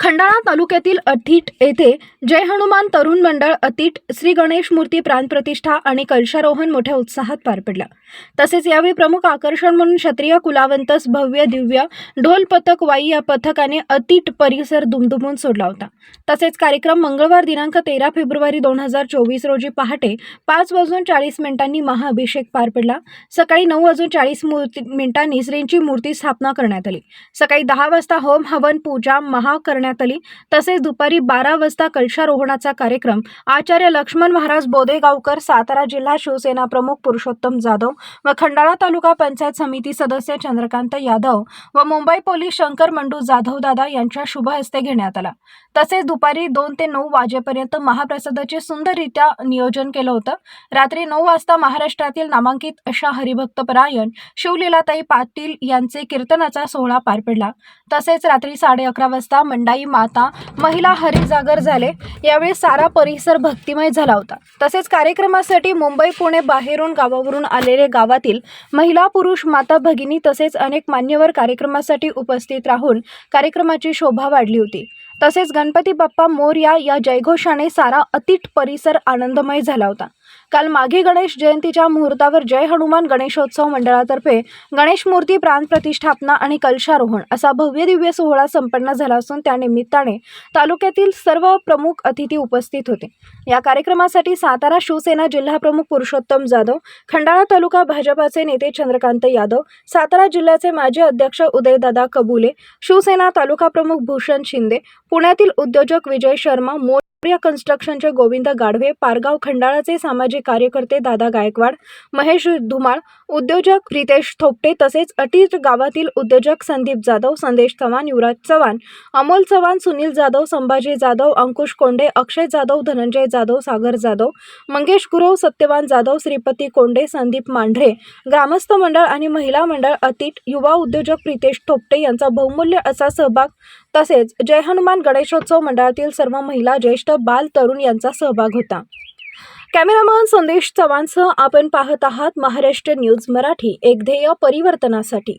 खंडाळा तालुक्यातील अथीट येथे जय हनुमान तरुण मंडळ अतीट श्री गणेश मूर्ती प्राणप्रतिष्ठा आणि कलशारोहण मोठ्या उत्साहात पार पडला. तसेच यावेळी प्रमुख आकर्षण म्हणून क्षत्रिय कुलावंतस भव्य दिव्य ढोल पथक वाई या पथकाने अतीट परिसर दुमदुमून सोडला होता. तसेच कार्यक्रम मंगळवार दिनांक तेरा फेब्रुवारी दोन हजार चोवीस रोजी पहाटे पाच वाजून चाळीस मिनिटांनी महाअभिषेक पार पडला. सकाळी नऊ वाजून चाळीस मूर्ती मिनिटांनी श्रींची मूर्ती स्थापना करण्यात आली. सकाळी दहा वाजता होम हवन पूजा महा करण्यात आली. तसेच दुपारी बारा वाजता कलशारोहणाचा कार्यक्रम. आचार्य लक्ष्मण महाराज बोदेगावकर सातारा जिल्हा शिवसेना प्रमुख पुरुषोत्तम जाधव व खंडाळा तालुका पंचायत समिती सदस्य चंद्रकांत यादव व मुंबई पोलीस शंकर मंडू जाधव दादा यांच्या शुभ हस्ते घेण्यात आला. तसेच दुपारी दोन ते नऊ वाजेपर्यंत महाप्रसादाचे सुंदररित्या नियोजन केलं होतं. रात्री नऊ वाजता महाराष्ट्रातील नामांकित अशा हरिभक्तपरायण शिवलीलाताई पाटील यांचे कीर्तनाचा सोहळा पार पडला. तसेच रात्री साडे अकरा वाजता मंडाई माता महिला हरिजागर झाले. यावेळी सारा परिसर भक्तिमय झाला होता. तसेच कार्यक्रमासाठी मुंबई पुणे बाहेरून गावावरून आलेले गावातील महिला पुरुष माता भगिनी तसेच अनेक मान्यवर कार्यक्रमासाठी उपस्थित राहून कार्यक्रमाची शोभा वाढली होती. तसेच गणपती बाप्पा मोरया या जयघोषाने सारा अतिट परिसर आनंदमय झाला होता. काल माघी गणेश जयंतीच्या मुहूर्तावर जय हनुमान गणेशोत्सव मंडळातर्फे गणेश मूर्ती प्राण प्रतिष्ठापना आणि कलशारोहण असा भव्य दिव्य सोहळा संपन्न झाला असून त्यानिमित्ताने तालुक्यातील सर्व प्रमुख अतिथी उपस्थित होते. या कार्यक्रमासाठी सातारा शिवसेना जिल्हाप्रमुख पुरुषोत्तम जाधव खंडाळा तालुका भाजपाचे नेते चंद्रकांत यादव सातारा जिल्ह्याचे माजी अध्यक्ष उदयदादा कबुले शिवसेना तालुका प्रमुख भूषण शिंदे पुण्यातील उद्योजक विजय शर्मा मो मोर्या कन्स्ट्रक्शनचे गोविंद गाढवे पारगाव खंडाळाचे सामाजिक कार्यकर्ते दादा गायकवाड महेश धुमाळ उद्योजक रितेश थोपटे तसेच अटीज गावातील उद्योजक संदीप जाधव संदेश चव्हाण युवराज चव्हाण अमोल चव्हाण सुनील जाधव संभाजी जाधव अंकुश कोंडे अक्षय जाधव धनंजय जाधव सागर जाधव मंगेश गुरव सत्यवान जाधव श्रीपती कोंडे संदीप मांढरे ग्रामस्थ मंडळ आणि महिला मंडळ अतीट युवा उद्योजक प्रितेश थोपटे यांचा बहुमूल्य असा सहभाग तसेच जय हनुमान गणेशोत्सव मंडळातील सर्व महिला ज्येष्ठ बाल तरुण यांचा सहभाग होता. कॅमेरामन संदेश चव्हाणसह आपण पाहत आहात महाराष्ट्र न्यूज मराठी एक ध्येय परिवर्तनासाठी.